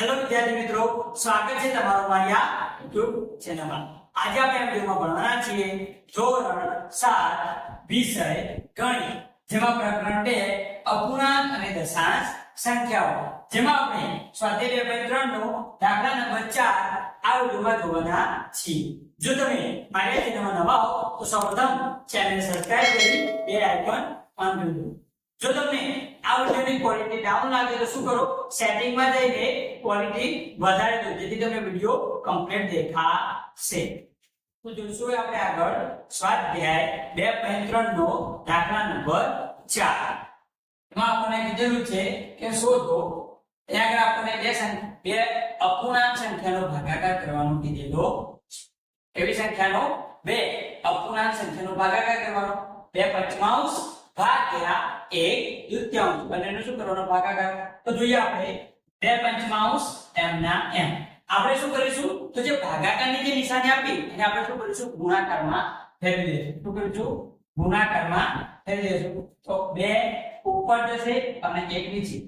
Hello વિદ્યાર્થી મિત્રો, સ્વાગત છે તમારું મારી આ YouTube ચેનલમાં. આજે આપણે આ ભણવાના છીએ ધોરણ સાત વિષય ગણિત, જેમાં પ્રકરણ 2 અપૂર્ણાંક અને દશાંશ સંખ્યાઓ. જેમાં આપણે સ્વાધ્યાય બે ત્રણ નો દાખલા નંબર ચાર આ વિડીયોમાં જોવાના છીએ. જો તમે મારી ચેનલમાં નવા હો, તો સૌપ્રથમ ચેનલ સબસ્ક્રાઇબ કરી બે આઇકન ઓન કરી દો. જો તમને આ ક્વોલિટી ડાઉન લાગે તો શું કરો? સેટિંગમાં જઈને ક્વોલિટી વધારી દો, જેથી તમને વિડિયો કમ્પ્લીટ દેખાશે. તો જોઈશું આપણે આગળ. સ્વાધ્યાય બે પોઈન્ટ ત્રણ નો દાખલા નંબર ચાર. એમાં આપણને કીધેલું છે કે શોધો. ત્યાં આગળ આપણને બે બે અપૂર્ણાંક સંખ્યાનો ભાગાકાર કરવાનો કીધેલો એવી સંખ્યાનો બે અપૂર્ણાંક સંખ્યાનો ભાગાકાર કરવાનો. બે પંચમાંશ ભાગ્યા એક દૂત્યાંશ બંનેનો શું કરવાનો? ભાગાકાર. તો જોઈએ આપણે બે પંચમાંશ m ના m આપણે શું કરીશું? તો જે ભાગાકારની જે નિશાની આપી, એને આપણે શું કરીશું? ગુણાકારમાં ફેરવી દઈશું. શું કરીશું? ગુણાકારમાં ફેરવી દઈશું. તો બે ઉપર જશે અને એક નીચે.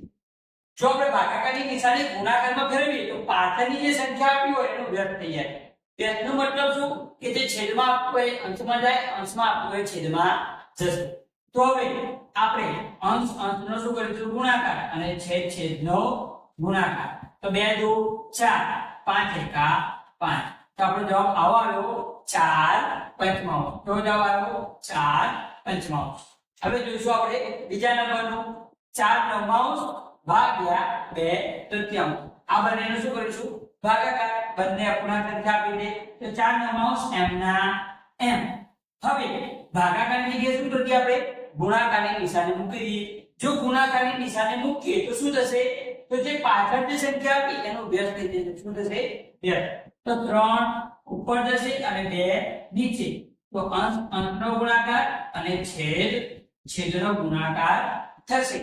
જો આપણે ભાગાકારની નિશાની ગુણાકારમાં ફેરવીએ, તો પાછળની જે સંખ્યા આપી હોય, એનો વ્યર્થ થઈ જાય. વ્યર્થનો મતલબ શું? કે જે છેદમાં આપવું હોય અંશમાં જાય, અંશમાં આપવું હોય છેદમાં જશે. તો હવે આપણે અંશ અંશનો શું કરીશું ગુણાકાર અને છેદ છેદનો ગુણાકાર. તો બે દુ ચાર, પાંચ એકા પાંચ. તો આપણો જવાબ આવો આવ્યો ચાર પંચમાંશ તો જવાબ આવ્યો ચાર પંચમાંશ હવે જોઈશું આપણે બીજા નંબરનું. ચાર નવમાંશ ભાગ્યા બે તૃતીયાંશ આ બંનેનું શું કરીશું? ભાગાકાર. બંને અપૂર્ણાંક સંખ્યા આપી દે. તો ચાર નવમાંશ એમ ના એમ. હવે ભાગાકારની જગ્યાએ શું કરીએ આપણે? ગુણાકારની નિશાની મૂકી દઈએ જો ગુણાકારની નિશાની મૂકીએ, તો શું થશે? તો જે પાછળ જે સંખ્યા આપી, એનો વ્યસ્ત થઈ જશે શું થશે? વ્યસ્ત તો ત્રણ ઉપર જશે અને બે નીચે. તો અંશ, અંશનો ગુણાકાર અને છેદ, છેદનો ગુણાકાર થશે.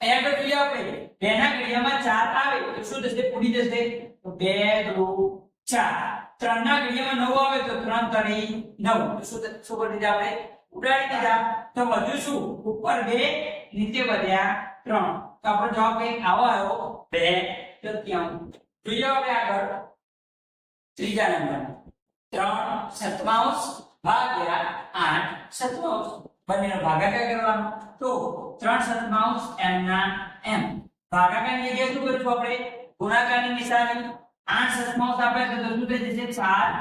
અહીંયા આગળ જોઈએ આપણે બે ના ઘડિયામાં ચાર આવે, તો શું થશે? ઉડી જશે. તો બે, દો, ચાર. ત્રણ ના ઘડિયામાં 9 આવે, તો ત્રણ તરી નવ. તો શું શું કરી દીધા આપણે? ઉડાડી દીધા. તો વધુ શું? ઉપર બે, નીચે વધ્યા ત્રણ. તો આપણો જવાબ કઈ આવો આવ્યો. બે. તૃતીયાંશ જોઈએ હવે આગળ. ત્રીજા નંબર ત્રણ સતમાંશ ભાગ્યા આઠ સતમાંશ બંનેનો ભાગાકાર કરવાનો. તો ત્રણ સતમાંશ એમ ના એમ. ભાગાકારની જગ્યાએ શું કરીશું આપણે? ગુણાકારની નિશાની. આઠ સતમાંશ આપે તો શું થઈ જશે? ચાર.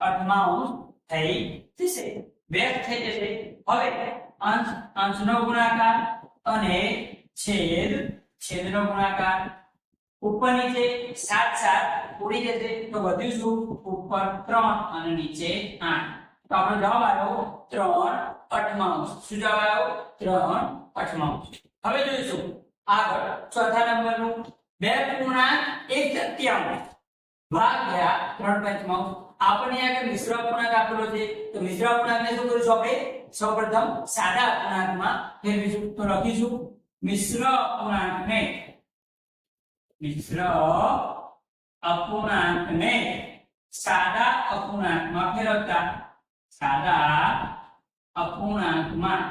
અઠમાંશ થઈ જશે. વ્યક્ત થઈ જશે. હવે અંશ, અંશનો ગુણાકાર અને છેદ, છેદનો ગુણાકાર. ઉપર નીચે સાત સાત ઉડી જશે. તો વધ્યું શું? ઉપર 3 અને નીચે આઠ. તો આપણો જવાબ આવ્યો ત્રણ અઠમાંશ. શું જવાબ આવ્યો? ત્રણ અઠમાંશ. હવે જોઈશું. આગળ ચોથા નંબરનું. બે પૂર્ણાંક એક તૃતીયાંશ ભાગ્યા ત્રણ પંચમાંશ આપણને આગળ મિશ્ર અપૂર્ણાંક આપેલો છે. તો મિશ્ર અપૂર્ણાંકને શું કરીશું આપણે? સૌપ્રથમ સાદા અપૂર્ણાંકમાં ફેરવીશું. તો લખીશું. મિશ્ર અપૂર્ણાંકને મિશ્ર અપૂર્ણાંકને સાદા અપૂર્ણાંકમાં ફેરવતા, સાદા અપૂર્ણાંકમાં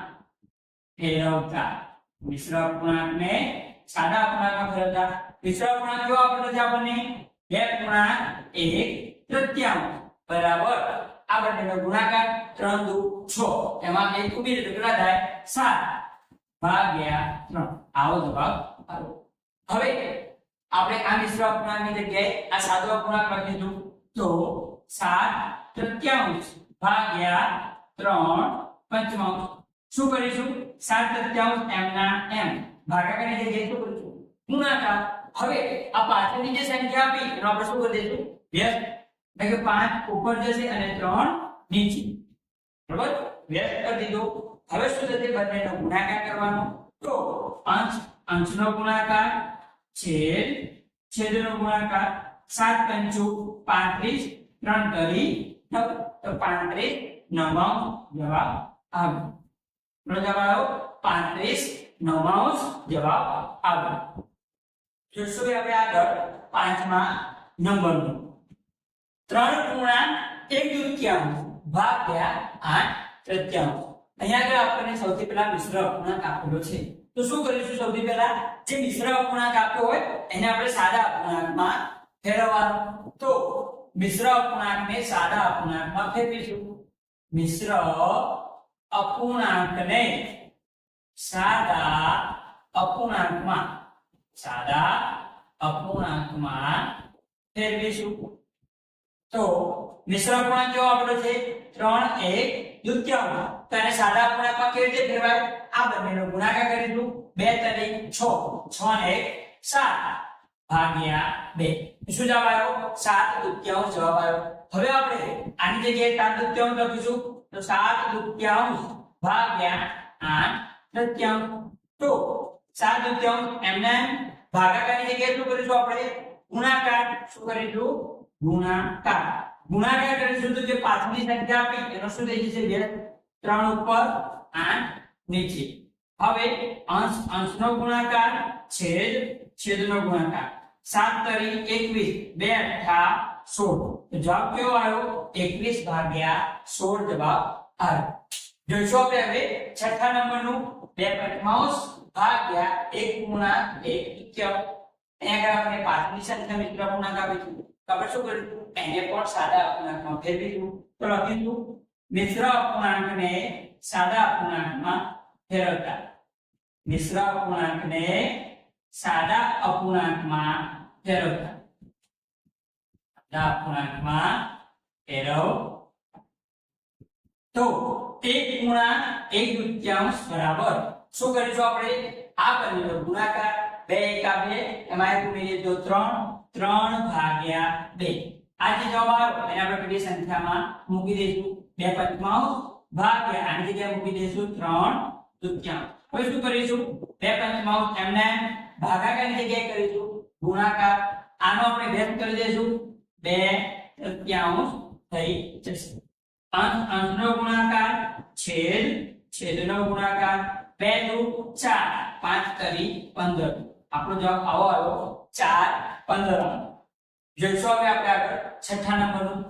ફેરવતા. મિશ્ર અપૂર્ણાંકને સાદા અપૂર્ણાંકમાં ફેરવતા. મિશ્ર અપૂર્ણાંક કેવો આપેલો છે આપણને? બે પૂર્ણાંક એક તૃતીયાંશ બરાબર? આ બંનેનો ગુણાકાર ત્રણ દુ છ. એમાં એક ઉમેરી રીતે કેટલા થાય? સાત ભાગ્યા ત્રણ. આવો જવાબ આવો હવે આપણે આ મિશ્ર અપૂર્ણાંકની જગ્યાએ આ સાદો અપૂર્ણાંક દીધું તો સાત તૃતીયાંશ ભાગ્યા ત્રણ પંચમાંશ શું કરીશું? સાત તૃતીયાંશ એમ ના એમ. ભાગાકારની જગ્યાએ શું કરીશું? ગુણાકાર. હવે આ પાછળની જે સંખ્યા આપી એનો આપણે શું કરી દઈશું? વ્યસ્ત એટલે કે પાંચ ઉપર જશે અને ત્રણ નીચે. બરાબર? વ્યસ્ત કરી દીધો. હવે શું થશે? બંનેનો ગુણાકાર કરવાનો. તો અંશ, અંશનો ગુણાકાર, છેદ, છેદનો ગુણાકાર, સાત પંચુ, પાંત્રીસ, ત્રણ કરી, નવ. તો પાંત્રીસ નવાણું જવાબ આવ્યો. નો જવાબ આવ્યો? પાંત્રીસ નવાણું જવાબ આવ્યો. જોઈશું કે આપણે આગળ પાંચમા નંબરનું. ત્રણ પૂર્ણાંક એક તૃતીયાંશ ભાગ્યા આઠ તૃતીયાંશ અહીંયા આગળ આપણને સૌથી પહેલા મિશ્ર અપૂર્ણાંક આપેલો છે. તો શું કરીશું સૌથી પહેલા? જે મિશ્ર અપૂર્ણાંક આપ્યો હોય, એને આપણે સાદા અપૂર્ણાંકમાં ફેરવવાનો. તો મિશ્ર અપૂર્ણાંકને સાદા અપૂર્ણાંકમાં ફેરવીશું. મિશ્ર અપૂર્ણાંકને સાદા અપૂર્ણાંકમાં સાદા અપૂર્ણાંકમાં ફેરવીશું. તો મિશ્ર અપૂર્ણાંક કેવો આપણો છે 3 1 દ્વિતીયાંક તો એને સાદા અપૂર્ણાંકમાં કેવી રીતે ફેરવાય? આ બંનેનો ગુણાકાર કરીશું. 2 તરી 6 6 ને 7 ભાગ્યા 2 શું જવાબ આવ્યો? 7 દૂત્યાંશ જવાબ આવ્યો. હવે આપણે આની જગ્યાએ 7 દૂત્યાંશ લખીશું. તો 7 દૂત્યાંશ ભાગ્યા 8 તૃતીયાંશ તો 7 દૂત્યાંશ એમને એમ ભાગાકારની જગ્યાએ શું કરીશું આપણે? ગુણાકાર શું કરીશું? ગુણાકાર. ગુણાકાર કરીશું તો જે પાછળની સંખ્યા આપી, એનો શું થઈ જશે બે? ત્રણ ઉપર આઠ નીચે. હવે અંશ, અંશનો ગુણાકાર, છેદ, છેદનો ગુણાકાર. સાત તરી એકવીસ, બે અઠા સોળ. જવાબ કેવો આવ્યો? એકવીસ ભાગ્યા સોળ જવાબ આવ્યો જોઈશું આપણે હવે છઠ્ઠા નંબરનું બે પટમાઉસ ભાગ્યા એક ગુણા એક તૃતીયાંશ અહીંયા આગળ આપણે પાછળની સંખ્યા મિત્ર ગુણાકાર આપીશું આપણે શું કર્યું? એને પણ સાદા અપૂર્ણાંકમાં ફેરવીશું. તો લખીશું, મિશ્ર અપૂર્ણાંકને સાદા અપૂર્ણાંકમાં ફેરવતા. મિશ્ર અપૂર્ણાંકને સાદા અપૂર્ણાંકમાં ફેરવતા. સાદા અપૂર્ણાંકમાં ફેરવ તો એક ગુણા એક દ્વિતીયાંશ બરાબર. શું કરીશું આપણે? આ બંનેનો ગુણાકાર બે એકા બે, એમાં એક ઉમેરીએ તો ત્રણ ત્રણ ભાગ્યા બે. આ જે જવાબ આવ્યો. એને આપણે પેલી સંખ્યામાં મૂકી દઈશું. બે પંચમાં ભાગ્યા, આની જગ્યાએ મૂકી દઈશું ત્રણ દુત્યા હવે શું કરીશું? બે પંચમાં એમને એમ ભાગાકારની જગ્યાએ કરીશું. ગુણાકાર, આનો આપણે ભેદ કરી દઈશું. બે તૃતીયાંશ થઈ જશે. અંશ, અંશનો ગુણાકાર, છેદ, છેદનો ગુણાકાર, બે દુ ચાર, પાંચ તરી પંદર. આપણો જવાબ આવો આવ્યો. ચાર, પંદર. જોઈશું હવે આપણે આગળ. છઠ્ઠા નંબરનું.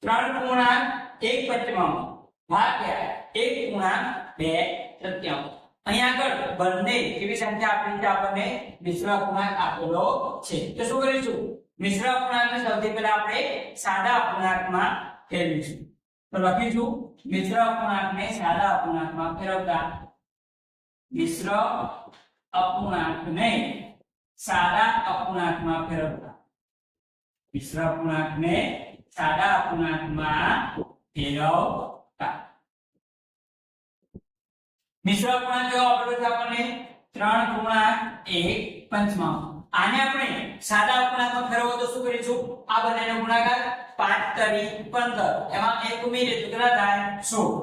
ત્રણ પૂર્ણાંક, એક પંચમાંશ ભાગ્યા એક પૂર્ણાંક, બે તૃતીયાંશ અહીંયા આગળ બંને કેવી સંખ્યા આપેલી છે આપણને? મિશ્ર અપૂર્ણાંક આપેલો છે. તો શું કરીશું? મિશ્ર અપૂર્ણાંકને સૌથી પહેલા આપણે સાદા અપૂર્ણાંકમાં ફેરવીશું. તો લખીશું, મિશ્ર અપૂર્ણાંકને સાદા અપૂર્ણાંકમાં ફેરવતા. મિશ્ર અપૂર્ણાંકને સાદા અપૂર્ણાંકમાં ફેરવતા મિશ્ર અપૂર્ણાંકને સાદા અપૂર્ણાંકમાં ફેરવતા મિશ્ર અપૂર્ણાંક કેવો છે આપણને ત્રણ પૂર્ણાંક એક પંચમાં આને આપણે સાદા અપૂર્ણાંકમાં ફેરવો તો શું કરીશું આ બંનેનો ગુણાકાર પાંચ તરી 15 એમાં એક ઉમેરીએ તો કેટલા થાય સોળ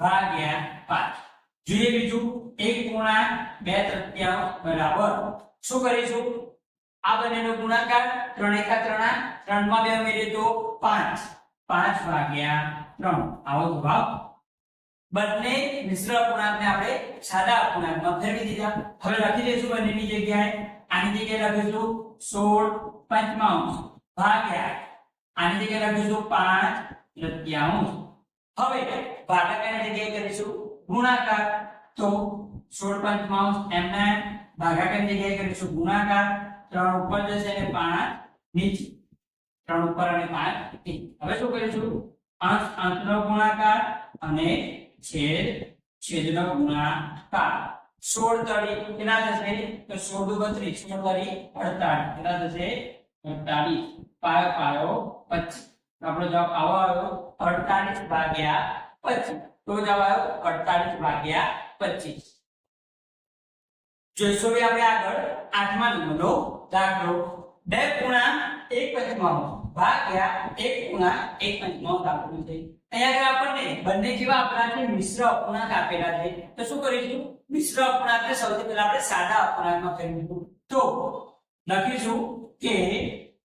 ભાગ્યા પાંચ જોઈએ બીજું એક પૂર્ણાંક બે તૃત્યાંશ બરાબર શું કરીશું? આ બંનેનો ગુણાકાર 3 એકા 3 3 માં 2 ઉમેરીએ તો 5 5 ભાગ્યા 3 આવો જવાબ બંને મિશ્ર અપૂર્ણાંકને આપણે સાદા અપૂર્ણાંકમાં ફેરવી દીધા. હવે લખી દઈશું બંનેની જગ્યાએ. આની જગ્યાએ લખીશું 16 પંચમાંશ ભાગ્યા. આની જગ્યાએ લખીશું 5 તૃતીયાંશ હવે ભાગાકારની જગ્યાએ કરીશું ગુણાકાર. તો 16 પંચમાંશ એમને ભાગાકારની જગ્યાએ કરીશું ગુણાકાર 3 ઉપર જશે અને 5 નીચે. 3 ઉપર અને 5 નીચે હવે શું કરીશું અંશ અંશનો ગુણાકાર અને છેદ, છેદનો ગુણાકાર. 16 તળી કેટલા થશે? તો 16 દુ 32 16 તરી 48 કેટલા થશે? 48 પાયો પાયો 25 તો આપણો જવાબ આવો આવ્યો. 48 ભાગ્યા 25 તો જવાબ આવ્યો 48 ભાગ્યા 25 જોઈશું હવે આપણે આગળ આઠમા નંબરનો દાખલો બે પૂર્ણાંક એક પંચમાંશ ભાગ્યા એક પૂર્ણાંક એક પંચમાંશ આપેલું છે. અહીંયા આપણને બંને જેવા આપેલા ને મિશ્ર અપૂર્ણાંક આપેલા છે. તો શું કરીશું મિશ્ર અપૂર્ણાંકને સૌથી પહેલા આપણે સાદા અપૂર્ણાંકમાં ફેરવીશું તો લખીશું કે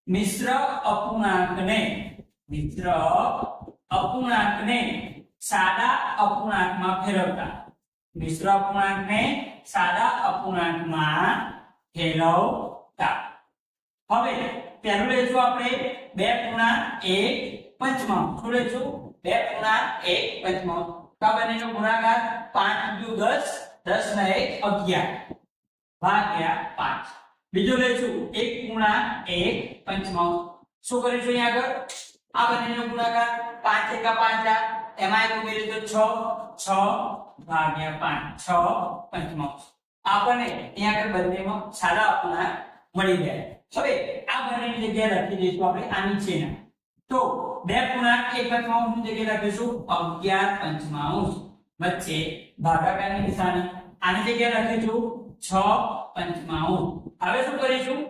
મિશ્ર અપૂર્ણાંકને મિશ્ર અપૂર્ણાંકને સાદા અપૂર્ણાંકમાં ફેરવતા. મિશ્ર અપૂર્ણાંકને સાદા અપૂર્ણાંકમાં ફેરવતા. હવે પહેલું લેશું આપણે બે પૂર્ણાંક એક પંચમાં. શું લઈશું બે પૂર્ણાંક એક પંચમાં. તો બંનેનો ગુણાકાર પાંચ દુ દસ દસ ને એક અગિયાર. ભાગ્યા પાંચ. બીજો લેશું, એક પૂર્ણાંક એક પંચમાં. શું કરીશું અહીંયા આગળ? આ બંનેનો ગુણાકાર પાંચ એકા પાંચ એમાં એક ઉમેરી તો છ છ ભાગ્યા પાંચ, છ પંચમાંશ આપણને અહીંયા આગળ બંનેમાં સારા આપના મળી ગયા. હવે આ બંનેની જગ્યાએ લખી દઈશું આપણે, આ છે તો બે પૂર્ણાંક એક પંચમાંશની જગ્યાએ લખીશું અગિયાર પંચમાંશ. વચ્ચે ભાગાકારની નિશાની. આની જગ્યાએ લખીશું છ પંચમાંશ. હવે શું કરીશું?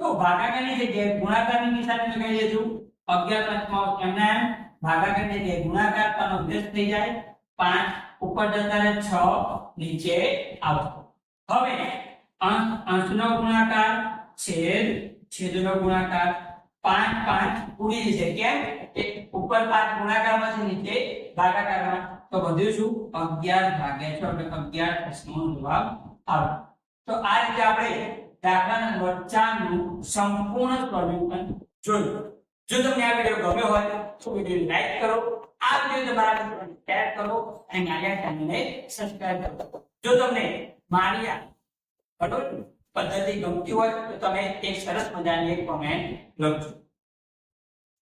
તો ભાગાકારની જગ્યાએ ગુણાકારની નિશાની લગાવી દઈશું. અગિયાર પંચમાંશ એમના એમ? ભાગાકારની જગ્યાએ ગુણાકાર કરવાનો વ્યસ્ત થઈ જાય પાંચ, ઉપર જતા રહે છ, નીચે આવતો હવે અંશ, અંશનો ગુણાકાર છેદ, છેદનો ગુણાકાર પાંચ પાંચ ઉડી જશે કેમ? કે ઉપર પાંચ ગુણાકારમાં છે નીચે ભાગાકારમાં તો બધું શું? અગિયાર ભાગ્યા છ, એટલે અગિયાર પ્રશ્નનો જવાબ આવે. તો આ રીતે આપણે દાખલા નંબર ચારનું સંપૂર્ણ સોલ્યુશન જોયું. જો તમને આ વીડિયો ગમ્યો હોય તો વીડિયો લાઈક કરો. આ વીડિયો તમારા મિત્રોને શેર કરો અને મારી આ ચેનલને સબસ્ક્રાઇબ કરો. જો તમને મારી આ બરોબર પદ્ધતિ ગમતી હોય તો તમે એક સરસ મજાની એક કોમેન્ટ લખજો.